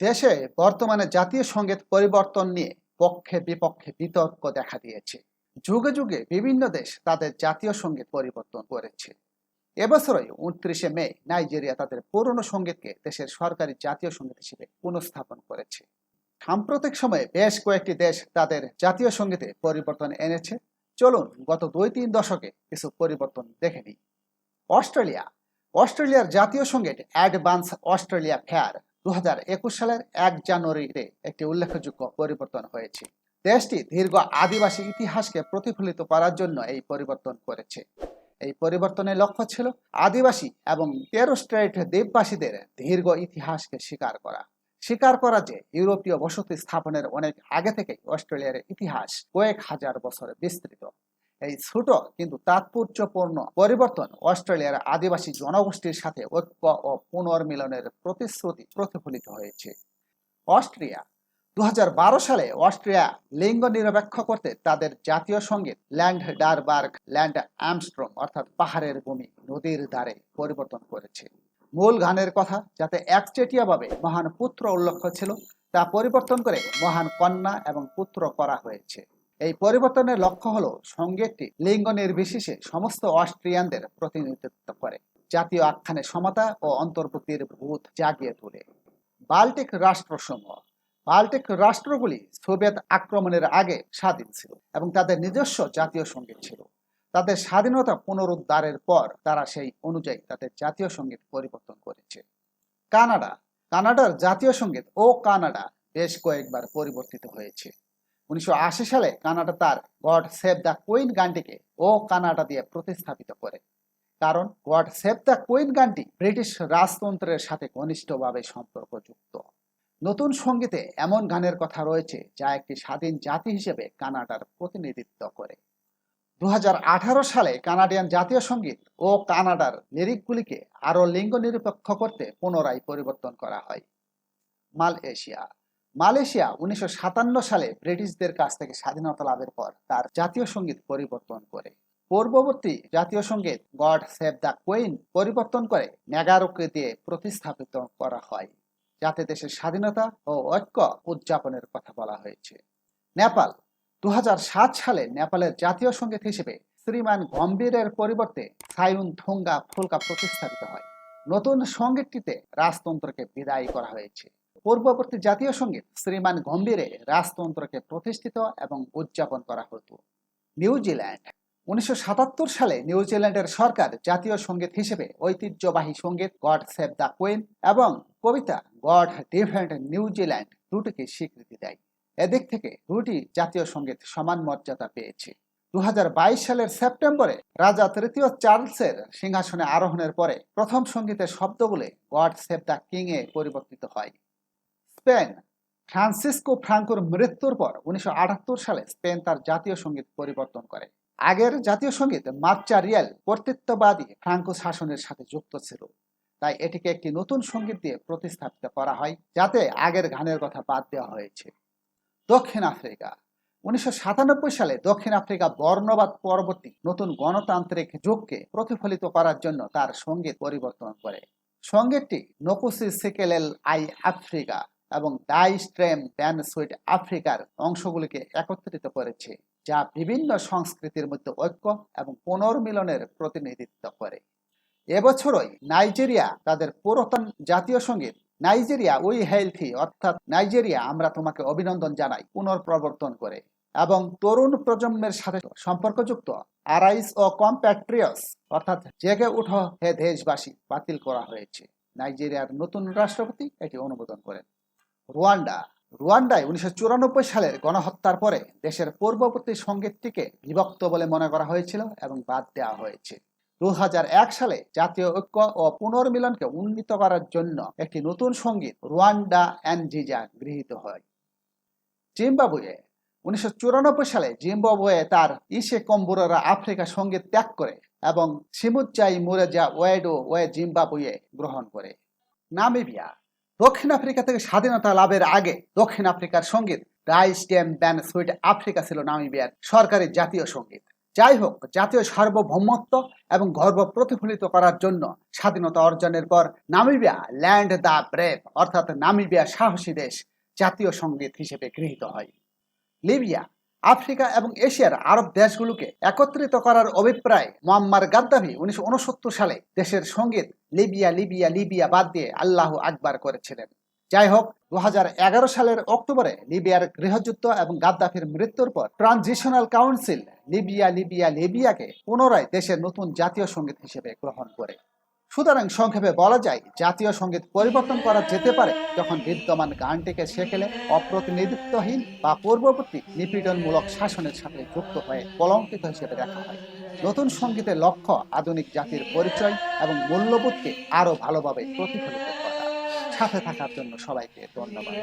দেশে বর্তমানে জাতীয় সংগীত পরিবর্তন নিয়ে পক্ষে বিপক্ষে বিতর্ক দেখা দিয়েছে। যুগে যুগে বিভিন্ন দেশ তাদের জাতীয় সংগীত পরিবর্তন করেছে। এবছরই উনত্রিশে মে নাইজেরিয়া তাদের পুরনো সঙ্গীতকে দেশের সরকারি জাতীয় সংগীত হিসেবে পুনঃস্থাপন করেছে। সাম্প্রতিক সময়ে বেশ কয়েকটি দেশ তাদের জাতীয় সঙ্গীতে পরিবর্তন এনেছে। চলুন গত দুই তিন দশকে কিছু পরিবর্তন দেখে নিই। অস্ট্রেলিয়া। অস্ট্রেলিয়ার জাতীয় সংগীত অ্যাডভান্স অস্ট্রেলিয়া ফেয়ার দু সালের এক জানুয়ারিতে একটি উল্লেখযোগ্য পরিবর্তন হয়েছে। দেশটি দীর্ঘ আদিবাসী ইতিহাসকে প্রতিফলিত করার জন্য এই পরিবর্তন করেছে। এই পরিবর্তনের লক্ষ্য ছিল আদিবাসী এবং টেরোস্ট্রেট দ্বীপবাসীদের দীর্ঘ ইতিহাসকে স্বীকার করা। স্বীকার করা যে ইউরোপীয় বসতি স্থাপনের অনেক আগে থেকেই অস্ট্রেলিয়ার ইতিহাস কয়েক হাজার বছর বিস্তৃত। এই ছোট কিন্তু তাৎপর্যপূর্ণ পরিবর্তন অস্ট্রেলিয়ার আদিবাসী জনগোষ্ঠীর সাথে ঐক্য ও পুনর্মিলনের প্রতিশ্রুতি প্রতিফলিত হয়েছে। অস্ট্রিয়া দুই হাজার বারো সালে অস্ট্রিয়া লিঙ্গ নিরপেক্ষ করতে তাদের জাতীয় সংগীত ল্যান্ড ডারবার্গ ল্যান্ড আমস্ট্রম অর্থাৎ পাহাড়ের ভূমি নদীর ধারে পরিবর্তন করেছে। মূল গানের কথা যাতে একচেটিয়াভাবে মহান পুত্র উল্লেখ্য ছিল, তা পরিবর্তন করে মহান কন্যা এবং পুত্র করা হয়েছে। এই পরিবর্তনের লক্ষ্য হলো সঙ্গীতটি লিঙ্গ নির্বিশেষে সমস্ত অস্ট্রিয়ানদের প্রতিনিধিত্ব করে। জাতীয় আখ্যানে সমতা ও অন্তর্ভুক্তির ভূত জাগিয়ে তোলে। বাল্টিক রাষ্ট্রসমূহ। বাল্টিক রাষ্ট্রগুলি সোভিয়েত আক্রমণের আগে স্বাধীন ছিল এবং তাদের নিজস্ব জাতীয় সংগীত ছিল। তাদের স্বাধীনতা পুনরুদ্ধারের পর তারা সেই অনুযায়ী তাদের জাতীয় সংগীত পরিবর্তন করেছে। কানাডা। কানাডার জাতীয় সংগীত ও কানাডা বেশ কয়েকবার পরিবর্তিত হয়েছে। উনিশশো সালে কানাডা তার গড সেভ দ্য কুইন গানটিকে ও কানাডা দিয়ে প্রতিস্থাপিত করে। কারণ গড সেভ দ্য কুইন গানটি ব্রিটিশ রাজতন্ত্রের সাথে ঘনিষ্ঠভাবে সম্পর্কযুক্ত। নতুন সঙ্গীতে এমন গানের কথা রয়েছে যা একটি স্বাধীন জাতি হিসেবে কানাডার প্রতিনিধিত্ব করে। দু হাজার আঠারো সালে কানাডিয়ান জাতীয় সংগীত ও কানাডার লিরিকগুলিকে আরও লিঙ্গ নিরপেক্ষ করতে পুনরায় পরিবর্তন করা হয়। মালয়েশিয়া মালয়েশিয়া উনিশশো সাতান্ন সালে ব্রিটিশদের কাছ থেকে স্বাধীনতা লাভের পর তার জাতীয় সংগীত পরিবর্তন করে। পূর্ববর্তী জাতীয় সংগীত গড সেভ দ্য কুইন পরিবর্তন করে নেগারোকে দিয়ে প্রতিস্থাপিত করা হয়, যাতে দেশের স্বাধীনতা ও ঐক্য উদযাপনের কথা বলা হয়েছে। নেপাল দু হাজার সাত সালে নেপালের জাতীয় সংগীত হিসেবে শ্রীমান গম্ভীরের পরিবর্তে সায়ুন থুঙ্গা ফুলকা প্রতিস্থাপিত হয়। নতুন সঙ্গীতটিতে রাজতন্ত্রকে বিদায় করা হয়েছে। পূর্ববর্তী জাতীয় সংগীত শ্রীমান গম্ভীরে রাজতন্ত্রকে প্রতিষ্ঠিত এবং উদযাপন করা হতো। নিউজিল্যান্ড উনিশশো সাতাত্তর সালে নিউজিল্যান্ডের সরকার জাতীয় সংগীত হিসেবে ঐতিহ্যবাহী সংগীত গড সেভ দ্য কুইন এবং কবিতা গড ডিফেন্ড নিউজিল্যান্ড দুটিকে স্বীকৃতি দেয়। এদিক থেকে দুটি জাতীয় সংগীত সমান মর্যাদা পেয়েছে। দু হাজার বাইশ সালের সেপ্টেম্বরে রাজা তৃতীয় চার্লসের সিংহাসনে আরোহণের পরে প্রথম সঙ্গীতের শব্দগুলি গড সেভ দ্য কিং এ পরিবর্তিত হয়। স্পেন, ফ্রান্সিসকো ফ্রাঙ্কোর মৃত্যুর পর উনিশশো আটাত্তর সালে স্পেন তার জাতীয় সংগীত পরিবর্তন করে। আগের জাতীয় সংগীত মার্চা রিয়াল কর্তৃত্ববাদী ফ্রাঙ্কো শাসনের সাথে যুক্ত ছিল। তাই এটিকে একটি নতুন সংগীত দিয়ে প্রতিস্থাপিত করা হয়, যাতে আগের গানের কথা বাদ দেওয়া হয়েছে। দক্ষিণ আফ্রিকা, উনিশশো সাতানব্বই সালে দক্ষিণ আফ্রিকা বর্ণবাদ পরবর্তী নতুন গণতান্ত্রিক যুগকে প্রতিফলিত করার জন্য তার সংগীত পরিবর্তন করে। সঙ্গীতটি নকুসি সিকেলেল আই আফ্রিকা এবং ডাই স্ট্রেম ব্যান সুইট আফ্রিকার অংশগুলিকে একত্রিত করেছে, যা বিভিন্ন সংস্কৃতির মধ্যে ঐক্য এবং পুনর্মিলনের প্রতিনিধিত্ব করে। এবছরই নাইজেরিয়া তাদের পুরাতন জাতীয় সংগীত নাইজেরিয়া উই হেলথি, অর্থাৎ নাইজেরিয়া, আমরা তোমাকে অভিনন্দন জানাই, পুনর্প্রবর্তন করে এবং তরুণ প্রজন্মের সাথে সম্পর্কযুক্ত আরাইস ও কম্প্যাট্রিয়স, অর্থাৎ জেগে উঠো হে দেশবাসী, বাতিল করা হয়েছে। নাইজেরিয়ার নতুন রাষ্ট্রপতি এটি অনুমোদন করেন। রুয়ান্ডা। রুয়ান্ডায় উনিশশো সালের গণহত্যার পরে দেশের পূর্ববর্তী সঙ্গীতটিকে বিভক্ত বলে মনে করা হয়েছিল এবং বাদ দেওয়া হয়েছে। দু সালে জাতীয় ঐক্য ও পুনর্মিলনকে উন্নীত করার জন্য একটি নতুন সংগীত রুয়ান্ডা অ্যানজিজা গৃহীত হয়। জিম্বাবুয়ে। উনিশশো চুরানব্বই সালে জিম্বাবুয়ে তার ইসে কম্বুররা আফ্রিকা সংগীত ত্যাগ করে এবং সিমুচ্চাই মুরেজা ওয়েডো ওয়ে জিম্বাবুয়ে গ্রহণ করে। নামিবিয়া। দক্ষিণ আফ্রিকা থেকে স্বাধীনতা লাভের আগে দক্ষিণ আফ্রিকার সংগীত রাইস স্টেম ব্যান সুইট আফ্রিকা ছিল নামিবিয়ার সরকারি জাতীয় সংগীত। যাই হোক, জাতীয় সার্বভৌমত্ব এবং গর্ব প্রতিফলিত করার জন্য স্বাধীনতা অর্জনের পর নামিবিয়া ল্যান্ড দ্য ব্রেভ, অর্থাৎ নামিবিয়া সাহসী দেশ, জাতীয় সংগীত হিসেবে গৃহীত হয়। লিবিয়া, আফ্রিকা এবং এশিয়ার আরব দেশগুলোকে একত্রিত করার অভিপ্রায় মোয়াম্মার গাদ্দাফি উনিশশো উনসত্তর সালে দেশের সংগীত লিবিয়া লিবিয়া লিবিয়া বাদ দিয়ে আল্লাহ আকবার করেছিলেন। যাই হোক দু হাজার এগারো সালের অক্টোবরে লিবিয়ার গৃহযুদ্ধ এবং গাদ্দাফির মৃত্যুর পর ট্রানজিশনাল কাউন্সিল লিবিয়া লিবিয়া, লিবিয়াকে পুনরায় দেশের নতুন জাতীয় সংগীত হিসেবে গ্রহণ করে। সুতরাং সংক্ষেপে বলা যায়, জাতীয় সংগীত পরিবর্তন করা যেতে পারে যখন বিদ্যমান গানটিকে শেখেলে অপ্রতিনিধিত্বহীন বা পূর্ববর্তী নিপীড়নমূলক শাসনের সাথে যুক্ত হয়ে কলঙ্কিত হিসেবে দেখা হয়। নতুন সঙ্গীতের লক্ষ্য আধুনিক জাতির পরিচয় এবং মূল্যবোধকে আরও ভালোভাবে প্রতিফলিত করা। সাথে থাকার জন্য সবাইকে ধন্যবাদ।